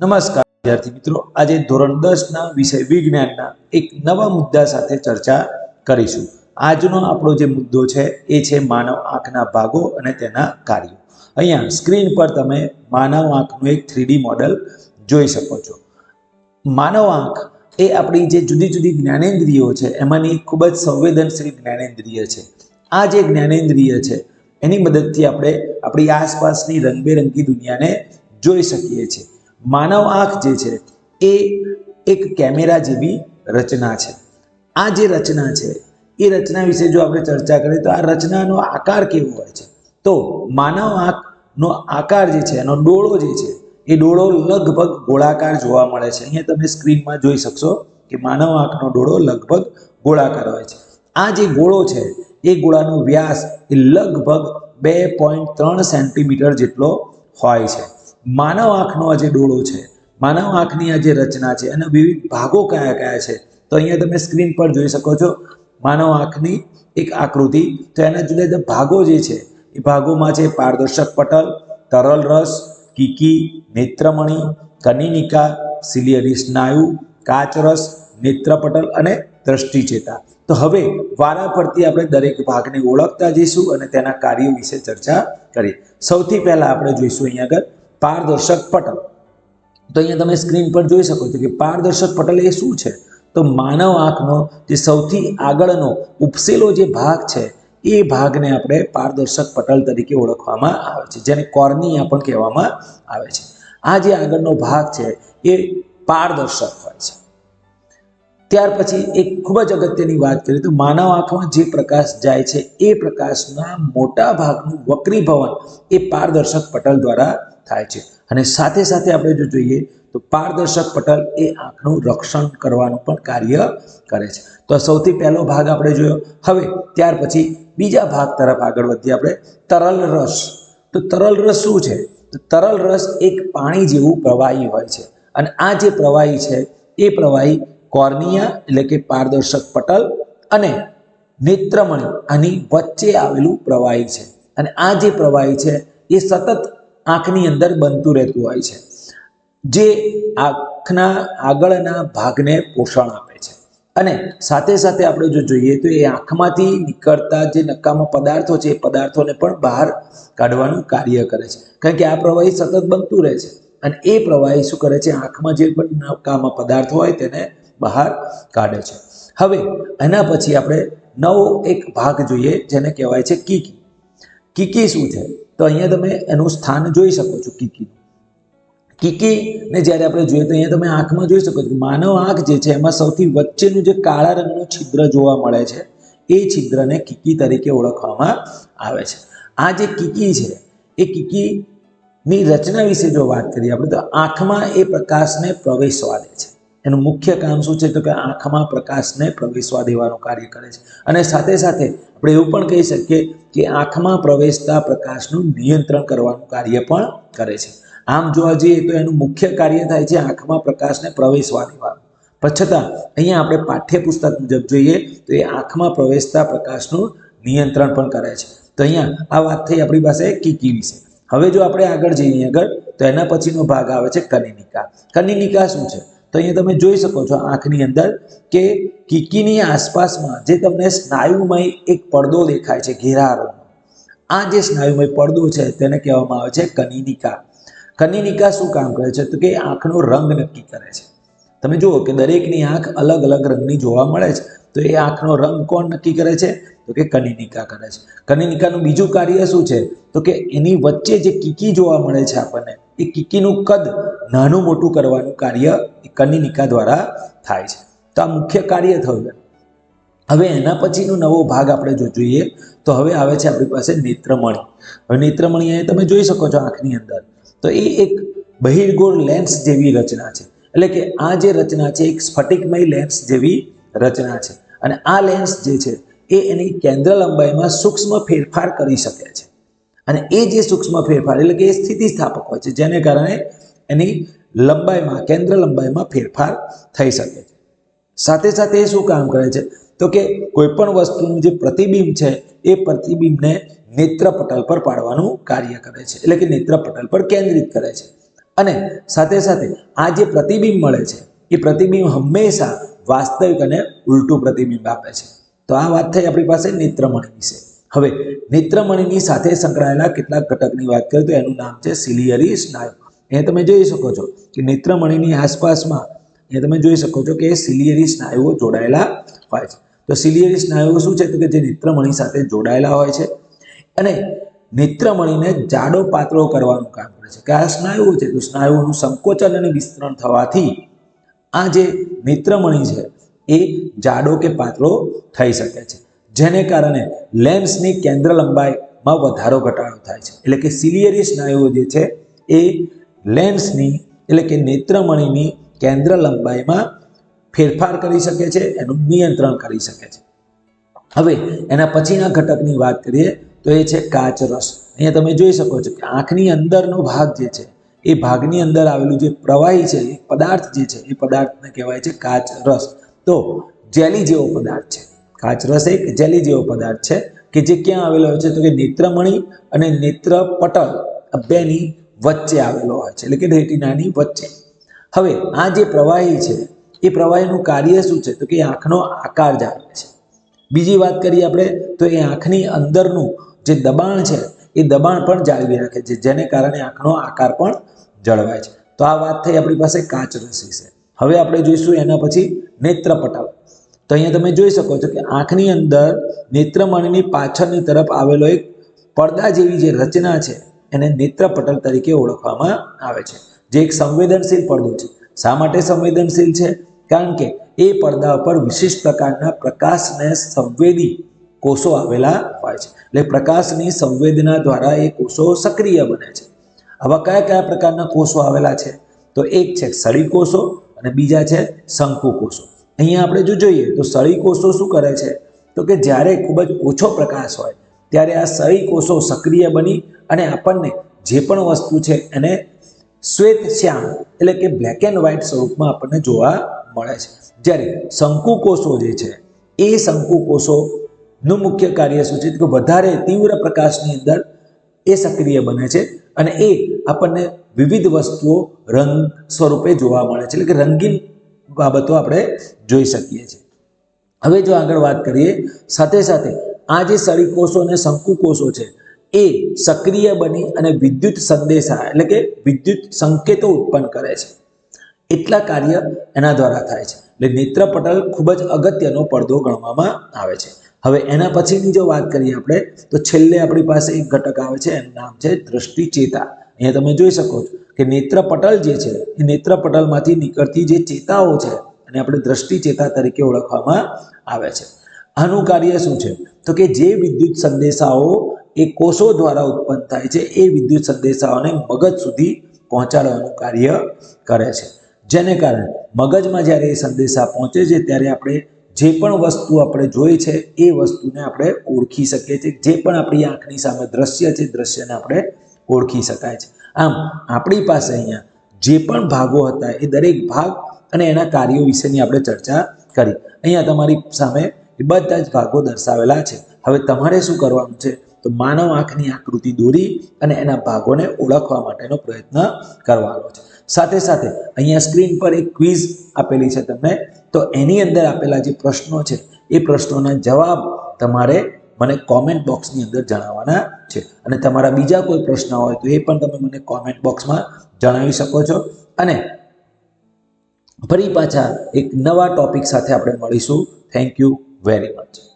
નમસ્કાર, વિદ્યાર્થી મિત્રો. આજે ધોરણ દસના વિષય વિજ્ઞાનના એક નવા મુદ્દા સાથે ચર્ચા કરીશું. આજનો આપણો જે મુદ્દો છે, એ છે માનવ આંખના ભાગો અને તેના કાર્યો. અહીંયા સ્ક્રીન પર તમે માનવ આંખનું એક થ્રીડી મોડલ જોઈ શકો છો. માનવ આંખ એ આપણી જે જુદી જુદી જ્ઞાનેન્દ્રિયો છે, એમાંની ખૂબ જ સંવેદનશીલ જ્ઞાનેન્દ્રિય છે. આ જે જ્ઞાનેન્દ્રિય છે, એની મદદથી આપણે આપણી આસપાસની રંગબેરંગી દુનિયાને જોઈ શકીએ છીએ. માનવ આંખ જે છે, એ એક કેમેરા જેવી રચના છે. આ જે રચના છે, એ રચના વિશે જો આપણે ચર્ચા કરીએ તો આ રચનાનો આકાર કેવો હોય છે? તો માનવ આંખનો આકાર જે છે, એનો ડોળો જે છે, એ ડોળો લગભગ ગોળાકાર જોવા મળે છે. અહીંયા તમે સ્ક્રીનમાં જોઈ શકશો કે માનવ આંખનો ડોળો લગભગ ગોળાકાર હોય છે. આ જે ગોળો છે, એ ગોળાનો વ્યાસ એ લગભગ બે પોઈન્ટ ત્રણ સેન્ટીમીટર જેટલો હોય છે. માનવ આંખનો આ જે ડોળો છે, માનવ આંખની આ જે રચના છે અને વિવિધ ભાગો કયા કયા છે, તો અહીંયા તમે સ્ક્રીન પર જોઈ શકો છો, માનવ આંખની એક આકૃતિ, તો એના જુદા જુદા ભાગો જે છે, એ ભાગોમાં છે પારદર્શક પટલ, તરલ રસ, કીકી, નેત્રમણી, કનિનિકા સિલિયરી સ્નાયુ કાચરસ નેત્રપટલ અને દ્રષ્ટિચેતા તો હવે વારા પરથી આપણે દરેક ભાગને ઓળખતા જઈશું અને તેના કાર્યો વિશે ચર્ચા કરીએ. સૌથી પહેલા આપણે જોઈશું અહીંયા આગળ પારદર્શક પટલ. તો અહીંયા તમે સ્ક્રીન પર જોઈ શકો છો કે પારદર્શક પટલ એ શું છે? તો માનવ આંખનો જે સૌથી આગળનો ઉપસેલો જે ભાગ છે, એ ભાગને આપણે પારદર્શક પટલ તરીકે ઓળખવામાં આવે છે, જેને કોર્નિયા પણ કહેવામાં આવે છે. આ જે આગળનો ભાગ છે, એ પારદર્શક હોય છે. ત્યાર પછી એક ખૂબ જ અગત્યની વાત કરીએ તો માનવ આંખમાં જે પ્રકાશ જાય છે, એ પ્રકાશના મોટા ભાગનું વક્રીભવન એ પારદર્શક પટલ દ્વારા થાય છે. અને સાથે સાથે આપણે જો જોઈએ તો પારદર્શક પટલ એ આંખનું રક્ષણ કરવાનું પણ કાર્ય કરે છે. તો સૌથી પહેલો ભાગ આપણે જોયો. હવે ત્યાર પછી બીજા ભાગ તરફ આગળ વધીએ આપણે. તરલ રસ. તો તરલ રસ શું છે? તો તરલ રસ એક પાણી જેવું પ્રવાહી હોય છે. અને આ જે પ્રવાહી છે, એ પ્રવાહી કોર્નિયા એટલે કે પારદર્શક પટલ અને નેત્રમણી આની વચ્ચે આવેલું પ્રવાહી છે. અને આ જે પ્રવાહી છે, એ સતત આંખની અંદર બનતું રહેતું હોય છે. જે આંખના આગળના ભાગને પોષણ આપે છે. અને સાથે સાથે આપણે જો જોઈએ તો એ આંખમાંથી નીકળતા જે નકામા પદાર્થો છે, એ પદાર્થોને પણ બહાર કાઢવાનું કાર્ય કરે છે. કારણ કે આ પ્રવાહી સતત બનતું રહે છે. અને એ પ્રવાહી શું કરે છે? આંખમાં જે પણ નકામા પદાર્થો હોય તેને બહાર કાઢે છે. હવે એના પછી આપણે નવો એક ભાગ જોઈએ, જેને કહેવાય છે કીકી. કીકી શું છે? તો અહીંયા તમે એનું સ્થાન જોઈ શકો છો કીકી. કીકીને જ્યારે આપણે જોઈએ તો અહીંયા તમે આંખમાં જોઈ શકો છો માનવ આંખ જે છે એમાં સૌથી વચ્ચેનું જે કાળા રંગનું છિદ્ર જોવા મળે છે, એ છિદ્રને કીકી તરીકે ઓળખવામાં આવે છે. આ જે કીકી છે, એ કીકીની રચના વિશે જો વાત કરીએ આપણે તો આંખમાં એ પ્રકાશને પ્રવેશવા દે છે. એનું મુખ્ય કામ શું છે? તો કે આંખમાં પ્રકાશને પ્રવેશવા દેવાનું કાર્ય કરે છે. અને સાથે સાથે આપણે એવું પણ કહી શકીએ કે આંખમાં પ્રવેશતા પ્રકાશનું નિયંત્રણ કરવાનું કાર્ય પણ કરે છે. આમ જોવા જઈએ તો એનું મુખ્ય કાર્ય થાય છે આંખમાં પ્રકાશને પ્રવેશવા દેવાનું. છતાં અહીંયા આપણે પાઠ્યપુસ્તક મુજબ જોઈએ તો એ આંખમાં પ્રવેશતા પ્રકાશનું નિયંત્રણ પણ કરે છે. તો અહીંયા આ વાત થઈ આપણી પાસે કીકી વિશે. હવે જો આપણે આગળ જઈએ આગળ, તો એના પછીનો ભાગ આવે છે કનિનિકા. કનિનિકા શું છે? તો અહીંયા તમે જોઈ શકો છો આંખની અંદર કે કીકીની આસપાસમાં જે તમને સ્નાયુમય એક પડદો દેખાય છે ઘેરા આ જે સ્નાયુમય પડદો છે તેને કહેવામાં આવે છે કનિનિકા. કનિનિકા શું કામ કરે છે? તો કે આંખનો રંગ નક્કી કરે છે. તમે જુઓ કે દરેકની આંખ અલગ અલગ રંગની જોવા મળે છે. તો એ આંખનો રંગ કોણ નક્કી કરે છે? તો કે કનિનિકા કરે છે. કનિનિકાનું બીજું કાર્ય શું છે? તો કે એની વચ્ચે જે કીકી જોવા મળે છે આપણને એ કીકીનું કદ નાનું મોટું કરવાનું કાર્ય એ કનિનિકા દ્વારા થાય છે. તો આ મુખ્ય કાર્ય થયું હવે એના પછીનો નવો ભાગ આપણે જો જોઈએ, તો હવે આવે છે આપણી પાસે નેત્રમણી. હવે નેત્રમણી એ તમે જોઈ શકો છો આંખની અંદર. તો એ એક બહિર્ગોળ લેન્સ જેવી રચના છે. એટલે કે આ જે રચના છે, એક સ્ફટિકમય લેન્સ જેવી રચના છે. અને આ લેન્સ જે છે, એ એની કેન્દ્ર લંબાઈમાં સૂક્ષ્મ ફેરફાર કરી શકે છે. અને એ જે સૂક્ષ્મ ફેરફાર, એટલે કે એ સ્થિતિસ્થાપક હોય છે, જેને કારણે એની લંબાઈમાં, કેન્દ્ર લંબાઈમાં ફેરફાર થઈ શકે છે. સાથે સાથે એ શું કામ કરે છે? તો કે કોઈપણ વસ્તુનું જે પ્રતિબિંબ છે, એ પ્રતિબિંબને નેત્રપટલ પર પાડવાનું કાર્ય કરે છે, એટલે કે નેત્રપટલ પર કેન્દ્રિત કરે છે. અને સાથે સાથે આ જે પ્રતિબિંબ મળે છે, એ પ્રતિબિંબ હંમેશા વાસ્તવિક અને ઉલટું પ્રતિબિંબ આપે છે. તો આ વાત થઈ આપણી પાસે નેત્રમણી વિશે. હવે નેત્રમણીની સાથે સંકળાયેલા કેટલાક ઘટકની વાત કરીએ તો એનું નામ છે સિલિયરી સ્નાયુ. અહીંયા તમે જોઈ શકો છો કે નેત્રમણીની આસપાસમાં અહીંયા તમે જોઈ શકો છો કે સિલિયરી સ્નાયુઓ જોડાયેલા હોય છે. તો સિલિયરી સ્નાયુઓ શું છે? તો કે જે નેત્રમણી સાથે જોડાયેલા હોય છે અને નેત્રમણીને જાડો પાતળો કરવાનું કામ કરે છે. કે આ સ્નાયુઓ છે, તો સ્નાયુઓનું સંકોચન અને વિસ્તરણ થવાથી આ જે નેત્રમણી છે એ જાડો કે પાતળો થઈ શકે છે. જેને કારણે લેન્સની કેન્દ્ર લંબાઈમાં વધારો ઘટાડો થાય છે. એટલે કે સિલિયરી સ્નાયુઓ જે છે, એ લેન્સની એટલે કે નેત્રમણીની કેન્દ્ર લંબાઈમાં ફેરફાર કરી શકે છે, એનું નિયંત્રણ કરી શકે છે. હવે એના પછીના ઘટકની વાત કરીએ તો એ છે કાચ રસ. અહીંયા તમે જોઈ શકો છો કે આંખની અંદરનો ભાગ જે છે, એ ભાગની અંદર આવેલું જે પ્રવાહી છે, એ પદાર્થ જે છે, એ પદાર્થને કહેવાય છે કાચ રસ. તો જેલી જેવો પદાર્થ છે. કાચ રસ એક જેલી જેવો પદાર્થ છે કે જે ક્યાં આવેલો હોય છે? તો કે નેત્રમણી અને નેત્રપટલ પટલ બેની વચ્ચે આવેલો હોય છે. એટલે કે રેટિનાની વચ્ચે. હવે આ જે પ્રવાહી છે, એ પ્રવાહીનું કાર્ય શું છે? તો કે આંખનો આકાર જાળવે છે. બીજી વાત કરીએ આપણે, તો એ આંખની અંદરનું જે દબાણ છે, એ દબાણ પણ જાળવી રાખે છે, જેને કારણે આંખનો આકાર પણ જળવાય છે. તો આ વાત થઈ આપણી પાસે કાચરસ વિશે હવે આપણે જોઈશું એના પછી નેત્રપટલ. તો અહીંયા તમે જોઈ શકો છો કે આંખની અંદર નેત્રમણીની પાછળની તરફ આવેલો એક પડદા જેવી જે રચના છે, એને નેત્રપટલ તરીકે ઓળખવામાં આવે છે. જે એક સંવેદનશીલ પડદો છે. શા માટે સંવેદનશીલ છે? કારણ કે એ પડદા ઉપર વિશિષ્ટ પ્રકારના પ્રકાશને સંવેદી કોષો આવેલા હોય છે. એટલે પ્રકાશની સંવેદના દ્વારા એ કોષો સક્રિય બને છે. આવા કયા કયા પ્રકારના કોષો આવેલા છે? તો એક છે સળી કોષો અને બીજા છે શંકુ કોષો. અહીંયા આપણે જો જોઈએ તો સળી કોષો શું કરે છે? તો કે જ્યારે ખૂબ જ ઓછો પ્રકાશ હોય, ત્યારે આ સળી કોષો સક્રિય બની અને આપણને જે પણ વસ્તુ છે એને શ્વેત શ્યામ એટલે કે બ્લેક એન્ડ વ્હાઇટ સ્વરૂપમાં આપણને જોવા મળે છે. જ્યારે શંકુ કોષો જે છે, એ શંકુ કોષોનું મુખ્ય કાર્ય શું છે કે વધારે તીવ્ર પ્રકાશની અંદર એ સક્રિય બને છે અને એ આપણને વિવિધ વસ્તુઓ રંગ સ્વરૂપે જોવા મળે છે. એટલે કે રંગીન બાબતો આપણે જોઈ શકીએ છીએ. હવે જો આગળ વાત કરીએ, સાથે સાથે આ જે સળીકોષો અને શંકુ કોષો છે, એ સક્રિય બની અને વિદ્યુત સંદેશા એટલે કે વિદ્યુત સંકેતો ઉત્પન્ન કરે છે. એટલા કાર્ય એના દ્વારા થાય છે. એટલે નેત્રપટલ ખૂબ જ અગત્યનો પડદો ગણવામાં આવે છે. હવે એના પછીની જો વાત કરીએ આપણે, તો છેલ્લે આપણી પાસે એક ઘટક આવે છે, એનું નામ છે દ્રષ્ટિચેતા. અહીંયા તમે જોઈ શકો છો. કે નેત્રપટલ જે છે, એ નેત્રપટલમાંથી નીકળતી જે ચેતાઓ છે અને આપણે દ્રષ્ટિ ચેતા તરીકે ઓળખવામાં આવે છે. આનું કાર્ય શું છે? તો કે જે વિદ્યુત સંદેશાઓ એ કોષો દ્વારા ઉત્પન્ન થાય છે, એ વિદ્યુત સંદેશાઓને મગજ સુધી પહોંચાડવાનું કાર્ય કરે છે. જેને કારણે મગજમાં જ્યારે એ સંદેશા પહોંચે છે, ત્યારે આપણે જે પણ વસ્તુ આપણે જોઈ છે, એ વસ્તુને આપણે ઓળખી શકીએ છીએ. જે પણ આપણી આંખની સામે દ્રશ્ય છે દ્રશ્યને આપણે ઓળખી શકાય છે. આમ, આપણી પાસે અહીંયા જે પણ ભાગો હતા એ દરેક ભાગ અને એના કાર્યો વિશેની આપણે ચર્ચા કરી. અહીંયા તમારી સામે એ બધા જ ભાગો દર્શાવેલા છે. હવે તમારે શું કરવાનું છે? તો માનવ આંખની આકૃતિ દોરી અને એના ભાગોને ઓળખવા માટેનો પ્રયત્ન કરવાનો છે. સાથે સાથે અહીંયા સ્ક્રીન પર એક ક્વિઝ આપેલી છે તમને. તો એની અંદર આપેલા જે પ્રશ્નો છે, એ પ્રશ્નોના જવાબ તમારે મને કોમેન્ટ બોક્સની અંદર જણાવવાના છે. અને તમારા બીજા કોઈ પ્રશ્ન હોય તો એ પણ તમે મને કોમેન્ટ બોક્સમાં જણાવી શકો છો. અને ફરી પાછા એક નવા ટોપિક સાથે આપણે મળીશું. Thank you very much